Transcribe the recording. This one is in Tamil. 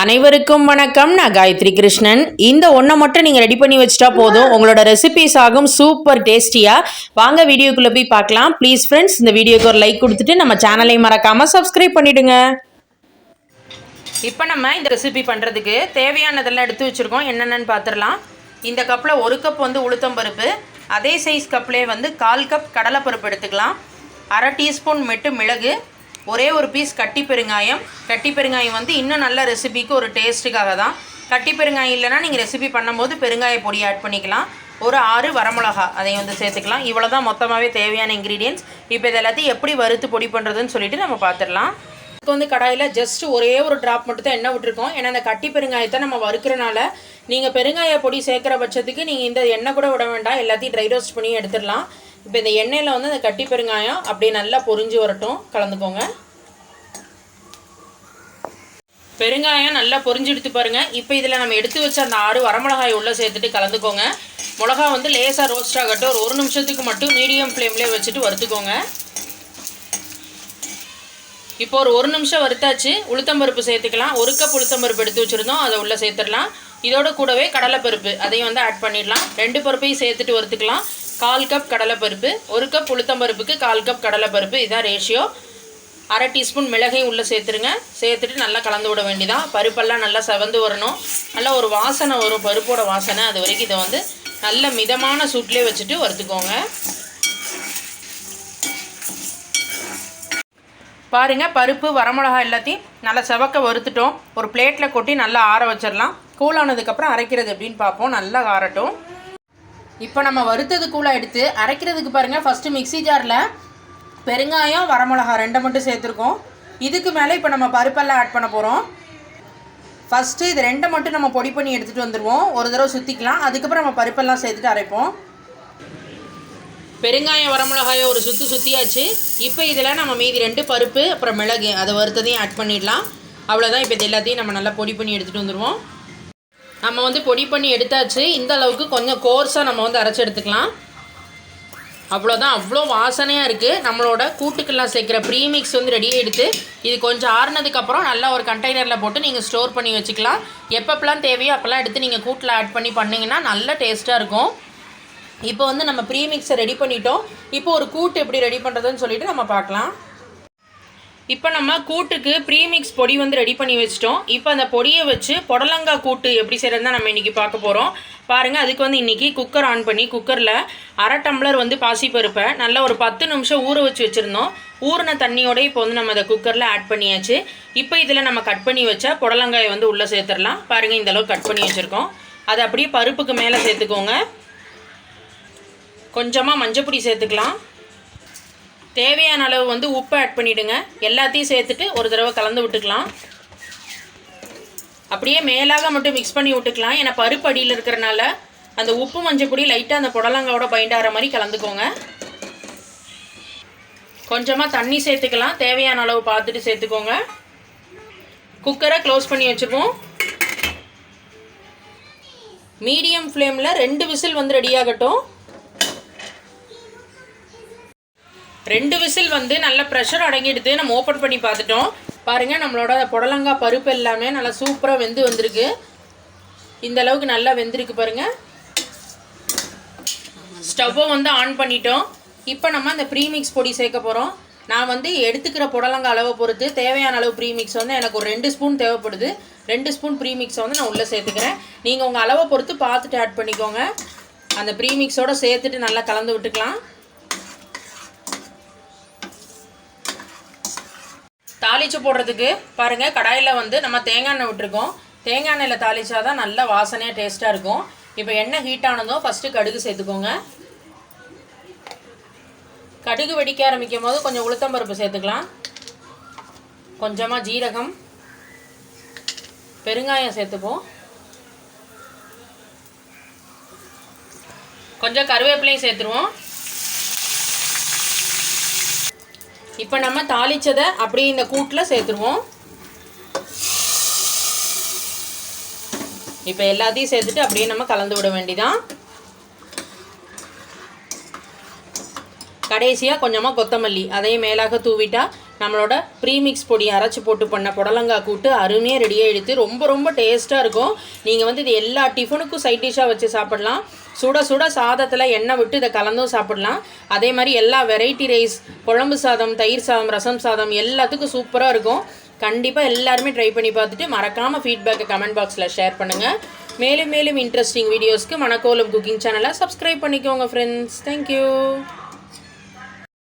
அனைவருக்கும் வணக்கம். நான் காயத்ரி கிருஷ்ணன். இந்த ஒன்றை மட்டும் நீங்கள் ரெடி பண்ணி வச்சுட்டா போதும். உங்களோட ரெசிபிஸ் ஆகும். சூப்பர் டேஸ்டியாக வாங்க வீடியோக்குள்ளே போய் பார்க்கலாம். ப்ளீஸ் ஃப்ரெண்ட்ஸ் இந்த வீடியோக்கு ஒரு லைக் கொடுத்துட்டு நம்ம சேனலை மறக்காமல் சப்ஸ்கிரைப் பண்ணிவிடுங்க இப்போ நம்ம இந்த ரெசிபி பண்ணுறதுக்கு தேவையானதெல்லாம் எடுத்து வச்சுருக்கோம். என்னென்னு பார்த்துடலாம் இந்த கப்பில் ஒரு கப் வந்து உளுத்தம்பருப்பு அதே சைஸ் கப்லேயே வந்து கால் கப் கடலைப்பருப்பு எடுத்துக்கலாம். அரை டீஸ்பூன் மெட்டு மிளகு. ஒரே ஒரு பீஸ் கட்டி பெருங்காயம். கட்டி பெருங்காயம் வந்து இன்னும் நல்ல ரெசிபிக்கு ஒரு டேஸ்ட்டுக்காக தான். கட்டி பெருங்காயம் இல்லைன்னா நீங்கள் ரெசிபி பண்ணும்போது பெருங்காய பொடி ஆட் பண்ணிக்கலாம். ஒரு ஆறு வரமிளகா அதையும் வந்து சேர்த்துக்கலாம். இவ்வளோ தான் மொத்தமாகவே தேவையான இன்க்ரீடியன்ஸ் இப்போ இது எல்லாத்தையும் எப்படி வறுத்து பொடி பண்ணுறதுன்னு சொல்லிட்டு நம்ம பார்த்துடலாம் இப்போ வந்து கடாயில் ஜஸ்ட் ஒரே ஒரு ட்ராப் மட்டும் தான் எண்ணெய் விட்டுருக்கோம். ஏன்னா அந்த கட்டி பெருங்காயத்தை நம்ம வறுக்கிறனால நீங்கள் பெருங்காய பொடி சேர்க்குற பட்சத்துக்கு நீங்கள் இந்த எண்ணெய் கூட விட வேண்டாம். எல்லாத்தையும் ட்ரை ரோஸ்ட் பண்ணி எடுத்துடலாம். இப்போ இந்த எண்ணெயில் வந்து அந்த கட்டி பெருங்காயம் அப்படியே நல்லா பொரிஞ்சு வரட்டும். கலந்துக்கோங்க. பெருங்காயம் நல்லா பொரிஞ்சு எடுத்து பாருங்கள் இப்போ இதில் நம்ம எடுத்து வச்ச அந்த ஆறு வரமிளகாய் உள்ளே சேர்த்துட்டு கலந்துக்கோங்க. மிளகா வந்து லேசாக ரோஸ்ட் ஆகட்டும். ஒரு ஒரு நிமிஷத்துக்கு மட்டும் மீடியம் ஃப்ளேம்லேயே வச்சுட்டு வறுத்துக்கோங்க. இப்போ ஒரு ஒரு நிமிஷம் வறுத்தாச்சு. உளுத்தம்பருப்பு சேர்த்துக்கலாம். ஒரு கப் உளுத்தம்பருப்பு எடுத்து வச்சுருந்தோம். அதை உள்ளே சேர்த்துடலாம். இதோட கூடவே கடலைப்பருப்பு அதையும் வந்து ஆட் பண்ணிடலாம். ரெண்டு பருப்பையும் சேர்த்துட்டு வறுத்துக்கலாம். கால் கப் கடலைப்பருப்பு ஒரு கப் உளுத்தம்பருப்புக்கு கால் கப் கடலைப்பருப்பு இதுதான் ரேஷியோ அரை டீஸ்பூன் மிளகையும் உள்ளே சேர்த்துருங்க. சேர்த்துட்டு நல்லா கலந்து விட வேண்டியதான் பருப்பெல்லாம் நல்லா செவந்து வரணும். நல்லா ஒரு வாசனை வரும் பருப்போட வாசனை. அது வரைக்கும் இதை வந்து நல்ல மிதமான சூட்லேயே வச்சுட்டு வறுத்துக்கோங்க. பாருங்கள் பருப்பு வரமிளகாய் எல்லாத்தையும் நல்லா செவக்க வறுத்துட்டோம். ஒரு பிளேட்டில் கொட்டி நல்லா ஆற வச்சிடலாம். கூலானதுக்கப்புறம் அரைக்கிறது எப்படின்னு பார்ப்போம். நல்லா ஆறட்டும். இப்போ நம்ம வறுத்தது எடுத்து அரைக்கிறதுக்கு பாருங்கள் ஃபஸ்ட்டு மிக்ஸி ஜாரில் பெருங்காயம் வரமிளகா ரெண்டை மட்டும் சேர்த்துருக்கோம். இதுக்கு மேலே இப்போ நம்ம பருப்பெல்லாம் ஆட் பண்ண போகிறோம் ஃபஸ்ட்டு இது ரெண்டை மட்டும் நம்ம பொடி பண்ணி எடுத்துகிட்டு வந்துடுவோம் ஒரு தடவை சுற்றிக்கலாம் அதுக்கப்புறம் நம்ம பருப்பெல்லாம் சேர்த்துட்டு அரைப்போம். பெருங்காயம் வரமிளகாயை ஒரு சுற்றி சுற்றியாச்சு இப்போ இதில் நம்ம மீதி ரெண்டு பருப்பு அப்புறம் மிளகு. அதை வறுத்ததையும் ஆட் பண்ணிடலாம். அவ்வளோதான் இப்போ இது எல்லாத்தையும் நம்ம நல்லா பொடி பண்ணி எடுத்துகிட்டு வந்துடுவோம் நம்ம வந்து பொடி பண்ணி எடுத்தாச்சு. இந்த அளவுக்கு கொஞ்சம் கோர்ஸாக நம்ம வந்து அரைச்சி எடுத்துக்கலாம். அவ்வளோதான் அவ்வளோ வாசனையாக இருக்குது நம்மளோட கூட்டுக்கெல்லாம் சேர்க்குற ப்ரீமிக்ஸ் வந்து ரெடியாக எடுத்து இது கொஞ்சம் ஆறுனதுக்கப்புறம் நல்லா ஒரு கண்டெய்னரில் போட்டு நீங்கள் ஸ்டோர் பண்ணி வச்சுக்கலாம். எப்பப்பெல்லாம் தேவையோ அப்போல்லாம் எடுத்து நீங்கள் கூட்டில் ஆட் பண்ணி பண்ணிங்கன்னா நல்ல டேஸ்ட்டாக இருக்கும். இப்போ வந்து நம்ம ப்ரீமிக்ஸை ரெடி பண்ணிட்டோம். இப்போ ஒரு கூட்டு எப்படி ரெடி பண்ணுறதுன்னு சொல்லிட்டு நம்ம பார்க்கலாம். இப்போ நம்ம கூட்டுக்கு ப்ரீமிக்ஸ் பொடி வந்து ரெடி பண்ணி வச்சிட்டோம். இப்போ அந்த பொடியை வச்சு புடலங்காய் கூட்டு எப்படி செய்கிறது தான் நம்ம இன்றைக்கி பார்க்க போகிறோம் பாருங்கள் அதுக்கு வந்து இன்றைக்கி குக்கர் ஆன் பண்ணி குக்கரில் அரை டம்ளர் வந்து பாசிப்பருப்பை நல்லா ஒரு பத்து நிமிஷம் ஊற வச்சு வச்சுருந்தோம். ஊறின தண்ணியோட இப்போ வந்து நம்ம அதை குக்கரில் ஆட் பண்ணியாச்சு. இப்போ இதில் நம்ம கட் பண்ணி வச்ச புடலங்காயை வந்து உள்ளே சேர்த்துடலாம். பாருங்கள் இந்த கட் பண்ணி வச்சுருக்கோம். அதை அப்படியே பருப்புக்கு மேலே சேர்த்துக்கோங்க. கொஞ்சமாக மஞ்சப்பொடி சேர்த்துக்கலாம். தேவையான அளவு வந்து உப்பு ஆட் பண்ணிவிடுங்க எல்லாத்தையும் சேர்த்துட்டு ஒரு தடவை கலந்து விட்டுக்கலாம். அப்படியே மேலாக மட்டும் மிக்ஸ் பண்ணி விட்டுக்கலாம். ஏன்னா பருப்பு அடியில் இருக்கிறனால அந்த உப்பு மஞ்சள் பொடி லைட்டாக அந்த புடலங்காவோட பைண்ட் ஆகிற மாதிரி கலந்துக்கோங்க. கொஞ்சமாக தண்ணி சேர்த்துக்கலாம். தேவையான அளவு பார்த்துட்டு சேர்த்துக்கோங்க. குக்கரை க்ளோஸ் பண்ணி வச்சுருவோம். மீடியம் ஃப்ளேமில் ரெண்டு விசில் வந்து ரெடி ரெண்டு விசில் வந்து நல்ல ப்ரெஷர் அடங்கிடுது. நம்ம ஓப்பன் பண்ணி பார்த்துட்டோம். பாருங்கள் நம்மளோட புடலங்காய் பருப்பு எல்லாமே நல்லா சூப்பராக வெந்து வந்திருக்கு. இந்த அளவுக்கு நல்லா வெந்திருக்கு பாருங்கள் ஸ்டவ்வை வந்து ஆன் பண்ணிட்டோம். இப்போ நம்ம அந்த ப்ரீமிக்ஸ் பொடி சேர்க்க போகிறோம் நான் வந்து எடுத்துக்கிற புடலங்காய் அளவை பொறுத்து தேவையான அளவு ப்ரீமிக்ஸ் வந்து எனக்கு ஒரு ரெண்டு ஸ்பூன் தேவைப்படுது. ரெண்டு ஸ்பூன் ப்ரீமிக்ஸை வந்து நான் உள்ளே சேர்த்துக்கிறேன். நீங்கள் உங்கள் அளவை பொறுத்து பார்த்துட்டு ஆட் பண்ணிக்கோங்க. அந்த ப்ரீமிக்ஸோடு சேர்த்துட்டு நல்லா கலந்து விட்டுக்கலாம். தாளிச்சு போடுறதுக்கு பாருங்கள் கடாயில் வந்து நம்ம தேங்காய் எண்ணெய் விட்டுருக்கோம். தேங்காய் எண்ணெயில் தாளித்தா தான் நல்ல வாசனையாக டேஸ்ட்டாக இருக்கும். இப்போ எண்ணெய் ஹீட் ஆனதும் ஃபஸ்ட்டு கடுகு சேர்த்துக்கோங்க. கடுகு வெடிக்க ஆரம்பிக்கும் போது கொஞ்சம் உளுத்தம்பருப்பு சேர்த்துக்கலாம். கொஞ்சமாக ஜீரகம் பெருங்காயம் சேர்த்துப்போம். கொஞ்சம் கருவேப்பிலையும் சேர்த்துருவோம். இப்போ நம்ம தாளிச்சதை அப்படியே இந்த கூட்டில் சேர்த்துருவோம். இப்போ எல்லாத்தையும் சேர்த்துட்டு அப்படியே நம்ம கலந்து விட வேண்டிதான். கடைசியாக கொஞ்சமாக கொத்தமல்லி அதையும் மேலாக தூவிட்டால் நம்மளோட ப்ரீமிக்ஸ் பொடி அரைச்சி போட்டு பண்ண புடலங்காய் கூட்டு அருமையாக ரெடியாக எடுத்து ரொம்ப ரொம்ப டேஸ்ட்டாக இருக்கும். நீங்கள் வந்து இது எல்லா டிஃபனுக்கும் சைட் டிஷ்ஷாக வச்சு சாப்பிடலாம். சுட சுட சாதத்தில் எண்ணெய் விட்டு இதை கலந்தும் சாப்பிடலாம். அதே மாதிரி எல்லா வெரைட்டி ரைஸ் குழம்பு சாதம் தயிர் சாதம் ரசம் சாதம் எல்லாத்துக்கும் சூப்பராக இருக்கும். கண்டிப்பாக எல்லாருமே ட்ரை பண்ணி பார்த்துட்டு மறக்காமல் ஃபீட்பேக்கை கமெண்ட் பாக்ஸில் ஷேர் பண்ணுங்கள் மேலும் மேலும் இன்ட்ரெஸ்டிங் வீடியோஸ்க்கு மணக்கோலம் குக்கிங் சேனலை சப்ஸ்கிரைப் பண்ணிக்கோங்க ஃப்ரெண்ட்ஸ் தேங்க்யூ